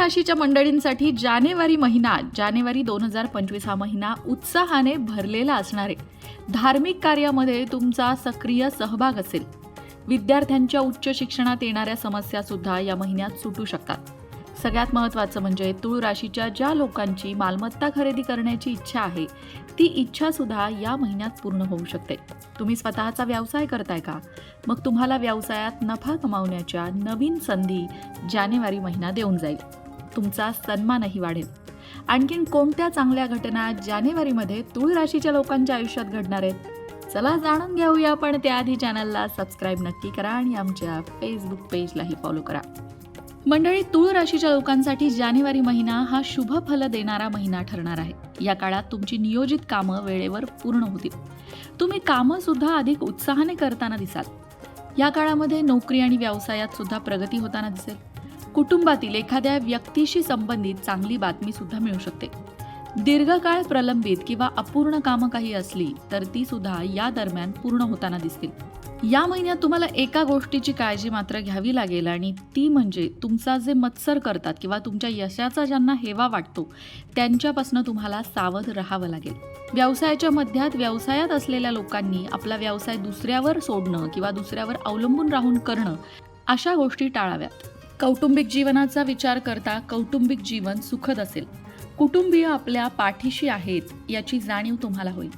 राशीच्या मंडळींसाठी जानेवारी महिना जानेवारी दोन हजार पंचवीस हा महिना उत्साहाने भरलेला असणार आहे. धार्मिक कार्यामध्ये तुमचा सक्रिय सहभाग असेल. विद्यार्थ्यांच्या उच्च शिक्षणात येणाऱ्या समस्या सुद्धा या महिन्यात सुटू शकतात. सगळ्यात महत्त्वाचं म्हणजे तुळ राशीच्या ज्या लोकांची मालमत्ता खरेदी करण्याची इच्छा आहे ती इच्छा सुद्धा या महिन्यात पूर्ण होऊ शकते. तुम्ही स्वतःचा व्यवसाय करताय का? मग तुम्हाला व्यवसायात नफा कमावण्याच्या नवीन संधी जानेवारी महिना देऊन जाईल. तुमचा सन्मानही वाढेल. आणखीन कोणत्या चांगल्या घटना जानेवारीमध्ये तूळ राशीच्या लोकांच्या आयुष्यात घडणार आहेत? चला जाणून घेऊया पण त्याआधी चॅनलला सबस्क्राईब नक्की करा आणि आमच्या फेसबुक पेजलाही फॉलो करा. मंडळी तूळ राशीच्या लोकांसाठी जानेवारी महिना हा शुभ फल देणारा महिना ठरणार आहे. या काळात तुमची नियोजित कामं वेळेवर पूर्ण होतील. तुम्ही कामं सुद्धा अधिक उत्साहाने करताना दिसाल. या काळामध्ये नोकरी आणि व्यवसायात सुद्धा प्रगती होताना दिसेल. कुटुंबातील एखाद्या व्यक्तीशी संबंधित चांगली बातमी सुद्धा मिळू शकते. दीर्घकाळ प्रलंबित किंवा अपूर्ण कामं काही असली तर ती सुद्धा या दरम्यान पूर्ण होताना दिसतील. या महिन्यात तुम्हाला एका गोष्टीची काळजी मात्र घ्यावी लागेल आणि ती म्हणजे तुमचा जे मत्सर करतात किंवा तुमच्या यशाचा ज्यांना हेवा वाटतो त्यांच्यापासून तुम्हाला सावध राहावं लागेल. व्यवसायाच्या मध्यात व्यवसायात असलेल्या लोकांनी आपला व्यवसाय दुसऱ्यावर सोडणं किंवा दुसऱ्यावर अवलंबून राहून करणं अशा गोष्टी टाळाव्यात. कौटुंबिक जीवनाचा विचार करता कौटुंबिक जीवन सुखद असेल. कुटुंबीय आपल्या पाठीशी आहेत याची जाणीव तुम्हाला होईल.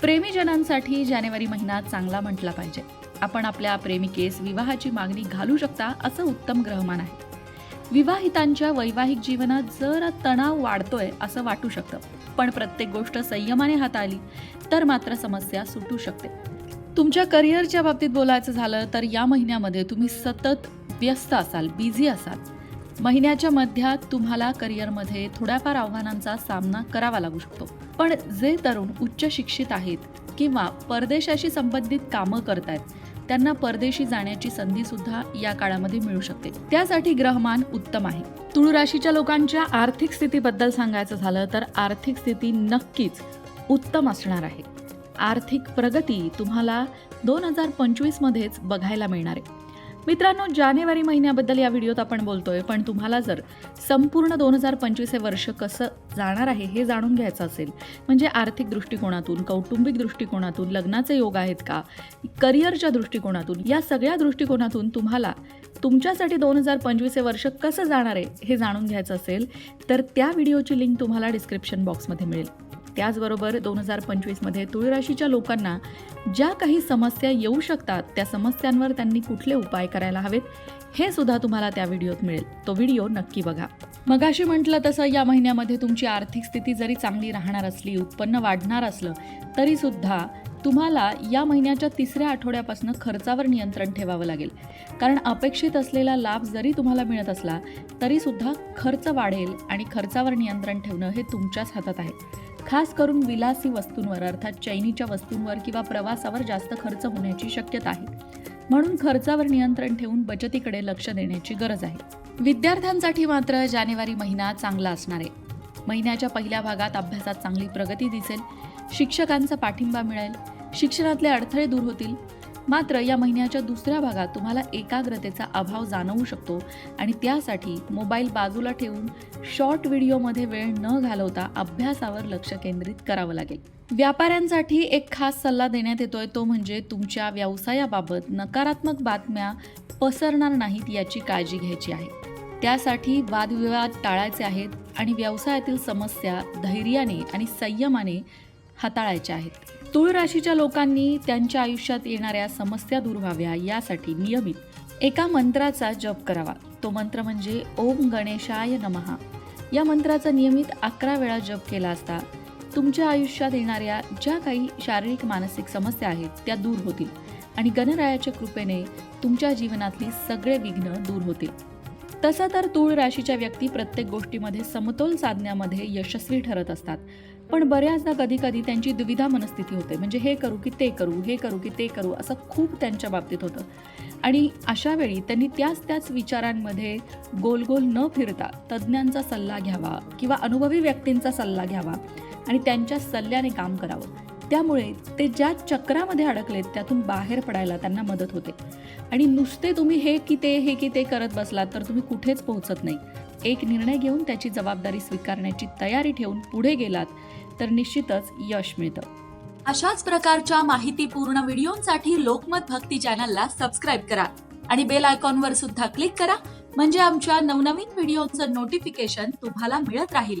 प्रेमीजनांसाठी जानेवारी महिना चांगला म्हटला पाहिजे. आपण आपल्या प्रेमिकेस विवाहाची मागणी घालू शकता असं उत्तम ग्रहमान आहे. विवाहितांच्या वैवाहिक जीवनात जरा तणाव वाढतोय असं वाटू शकतं. पण प्रत्येक गोष्ट संयमाने हाताळली तर मात्र समस्या सुटू शकते. तुमच्या करिअरच्या बाबतीत बोलायचं झालं तर या महिन्यामध्ये तुम्ही सतत व्यस्त असाल बिझी असाल महिन्याच्या मध्यात तुम्हाला करिअरमध्ये थोड्याफार आव्हानांचा सामना करावा लागू शकतो. पण जे तरुण उच्च शिक्षित आहेत किंवा परदेशाशी संबंधित कामं करतायत त्यांना परदेशी जाण्याची संधी सुद्धा या काळामध्ये मिळू शकते. त्यासाठी ग्रहमान उत्तम आहे. तुळू राशीच्या लोकांच्या आर्थिक स्थितीबद्दल सांगायचं झालं तर आर्थिक स्थिती नक्कीच उत्तम असणार आहे. आर्थिक प्रगती तुम्हाला दोन हजार पंचवीसमध्येच बघायला मिळणार आहे. मित्रांनो जानेवारी महिन्याबद्दल या व्हिडिओत आपण बोलतोय पण तुम्हाला जर संपूर्ण दोन हजार पंचवीस हे वर्ष कसं जाणार आहे हे जाणून घ्यायचं असेल म्हणजे आर्थिक दृष्टिकोनातून कौटुंबिक दृष्टिकोनातून लग्नाचे योग आहेत का करिअरच्या दृष्टिकोनातून या सगळ्या दृष्टिकोनातून तुम्हाला तुमच्यासाठी दोन हजार पंचवीस हे वर्ष कसं जाणार आहे हे जाणून घ्यायचं असेल तर त्या व्हिडिओची लिंक तुम्हाला डिस्क्रिप्शन बॉक्समध्ये मिळेल. त्याचबरोबर दोन हजार पंचवीसमध्ये तुळ राशीच्या लोकांना ज्या काही समस्या येऊ शकतात त्या समस्यांवर त्यांनी कुठले उपाय करायला हवेत हे सुद्धा तुम्हाला त्या व्हिडिओत मिळेल. तो व्हिडिओ नक्की बघा. मगाशी म्हटलं तसं या महिन्यामध्ये तुमची आर्थिक स्थिती जरी चांगली राहणार असली उत्पन्न वाढणार असलं तरी सुद्धा तुम्हाला या महिन्याच्या तिसऱ्या आठवड्यापासून खर्चावर नियंत्रण ठेवावं लागेल. कारण अपेक्षित असलेला लाभ जरी तुम्हाला मिळत असला तरी सुद्धा खर्च वाढेल आणि खर्चावर नियंत्रण ठेवणं हे तुमच्याच हातात आहे. खास करून विलासी वस्तूंवर अर्थात चैनीच्या वस्तूंवर किंवा प्रवासावर जास्त खर्च होण्याची शक्यता आहे. म्हणून खर्चावर नियंत्रण ठेवून बचतीकडे लक्ष देण्याची गरज आहे. विद्यार्थ्यांसाठी मात्र जानेवारी महिना चांगला असणार आहे. महिन्याच्या पहिल्या भागात अभ्यासात चांगली प्रगती दिसेल. शिक्षकांचा पाठिंबा मिळेल. शिक्षणातले अडथळे दूर होतील. मात्र या महिन्याच्या दुसऱ्या भागात तुम्हाला एकाग्रतेचा अभाव जाणवू शकतो आणि त्यासाठी मोबाईल बाजूला ठेवून शॉर्ट व्हिडिओमध्ये वेळ न घालवता अभ्यासावर लक्ष केंद्रित करावं लागेल. व्यापाऱ्यांसाठी एक खास सल्ला देण्यात येतोय तो म्हणजे तुमच्या व्यवसायाबाबत नकारात्मक बातम्या पसरणार नाहीत याची काळजी घ्यायची आहे. त्यासाठी वादविवाद टाळायचे आहेत आणि व्यवसायातील समस्या धैर्याने आणि संयमाने हाताळायच्या आहेत. तुळ राशीच्या लोकांनी त्यांच्या आयुष्यात येणाऱ्या समस्या दूर व्हाव्या यासाठी नियमित एका मंत्राचा जप करावा. तो मंत्र म्हणजे ओम गणेशाय नमहा या मंत्राचा नियमित अकरा वेळा जप केला असता तुमच्या आयुष्यात येणाऱ्या ज्या काही शारीरिक मानसिक समस्या आहेत त्या दूर होतील आणि गणरायाच्या कृपेने तुमच्या जीवनातली सगळे विघ्न दूर होतील. तसं तर तूळ राशीच्या व्यक्ती प्रत्येक गोष्टीमध्ये समतोल साधण्यामध्ये यशस्वी ठरत असतात. पण बऱ्याचदा कधी कधी त्यांची दुविधा मनस्थिती होते. म्हणजे हे करू की ते करू हे करू की ते करू असं खूप त्यांच्या बाबतीत होतं. आणि अशा वेळी त्यांनी त्याच त्याच विचारांमध्ये गोल गोल न फिरता तज्ज्ञांचा सल्ला घ्यावा किंवा अनुभवी व्यक्तींचा सल्ला घ्यावा आणि त्यांच्या सल्ल्याने काम करावं. त्यामुळे ते ज्या चक्रामध्ये अडकलेत त्यातून बाहेर पडायला त्यांना मदत होते. आणि नुसते तुम्ही हे की ते हे की ते करत बसलात तर तुम्ही कुठेच पोहोचत नाही. एक निर्णय घेऊन त्याची जबाबदारी स्वीकारण्याची तयारी ठेवून पुढे गेलात तर निश्चितच यश मिळतं. अशाच प्रकारच्या माहितीपूर्ण व्हिडिओंसाठी लोकमत भक्ती चॅनलला सबस्क्राईब करा आणि बेल आयकॉनवर सुद्धा क्लिक करा म्हणजे आमच्या नवनवीन व्हिडिओचं नोटिफिकेशन तुम्हाला मिळत राहील.